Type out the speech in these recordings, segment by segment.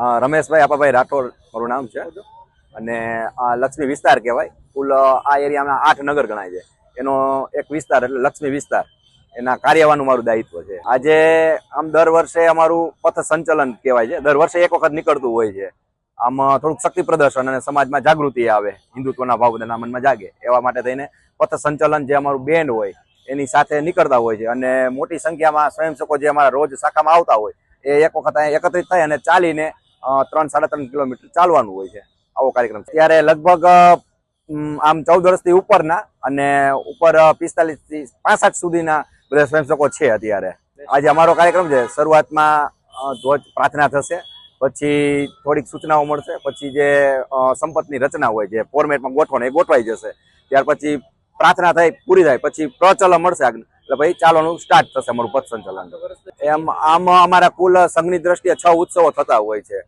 રમેશભાઈ, આપાભાઈ રાઠોડ મારું નામ છે. અને આ લક્ષ્મી વિસ્તાર કહેવાય. કુલ આ એરિયામાં આઠ નગર ગણાય છે. એનો એક વિસ્તાર એટલે લક્ષ્મી વિસ્તાર. એના કાર્યવાનું મારું દાયિત્વ છે. આજે આમ દર વર્ષે અમારું પથ સંચલન કહેવાય છે. દર વર્ષે એક વખત નીકળતું હોય છે. આમ થોડુંક શક્તિ પ્રદર્શન અને સમાજમાં જાગૃતિ આવે, હિન્દુત્વના ભાવ બધાના મનમાં જાગે. એવા માટે થઈને પથ સંચલન જે અમારું બેન્ડ હોય, એની સાથે નીકળતા હોય છે. અને મોટી સંખ્યામાં સ્વયંસેવકો જે અમારા રોજ શાખામાં આવતા હોય, એ એક વખત અહીંયા એકત્રિત થાય અને ચાલીને ત્રણ સાડા ત્રણ કિલોમીટર ચાલવાનું હોય છે આવો કાર્યક્રમ ત્યારે લગભગ આમ ચૌદ વર્ષથી ઉપરના અને ઉપર પિસ્તાલીસથી પાસઠ સુધીના બધા સ્વયંસેવકો છે અત્યારે. આજે અમારો કાર્યક્રમ છે. શરૂઆતમાં ધ્વજ પ્રાર્થના થશે, પછી થોડીક સૂચનાઓ મળશે, પછી જે સંપત્તિની રચના હોય, જે ફોર્મેટમાં ગોઠવણ એ ગોઠવાઈ જશે. ત્યાર પછી પ્રાર્થના થાય, પૂરી થાય, પછી પ્રચલન મળશે આજ્ઞા. એટલે ભાઈ ચાલવાનું સ્ટાર્ટ થશે અમારું પથ સંચાલન. એમ આમ અમારા કુલ સંઘની દ્રષ્ટિએ છ ઉત્સવો થતા હોય છે.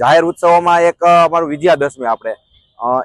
જાહેર ઉત્સવોમાં એક અમારું વિજયાદશમી આપણે.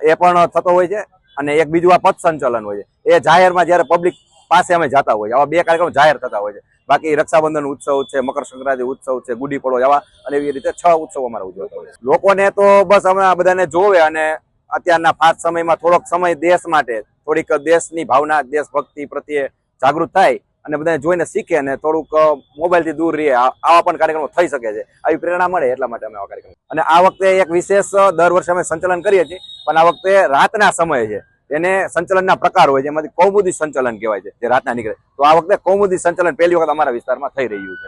એ પણ થતો હોય છે અને એક બીજું આ પથ સંચાલન હોય છે. એ જાહેરમાં જ્યારે પબ્લિક પાસે અમે જતા હોય આવા બે કાર્યક્રમ જાહેર થતા હોય છે. બાકી રક્ષાબંધન ઉત્સવ છે, મકર સંક્રાંતિ ઉત્સવ છે, ગુડી પડો આવા અને એવી રીતે છ ઉત્સવો અમારા ઉજવતા હોય લોકોને તો બસ અમે આ બધાને જોવે અને અત્યારના ફાસ્ટ સમયમાં થોડોક સમય દેશ માટે, થોડીક દેશની ભાવના, દેશભક્તિ પ્રત્યે જાગૃત થાય અને બધાને જોઈને શીખે અને થોડુંક મોબાઈલથી દૂર રહે આવા પણ કાર્યક્રમો થઈ શકે છે. આવી પ્રેરણા મળે એટલા માટે અમે આવા કાર્યક્રમ. અને આ વખતે એક વિશેષ દર વર્ષે અમે સંચાલન કરીએ છીએ, પણ આ વખતે રાતના સમયે છે. એને સંચાલનના પ્રકાર હોય છે, એમાંથી કૌમુદી સંચાલન કહેવાય છે, જે રાતના નીકળે. તો આ વખતે કૌમુદી સંચાલન પહેલી વખત અમારા વિસ્તારમાં થઈ રહ્યું છે.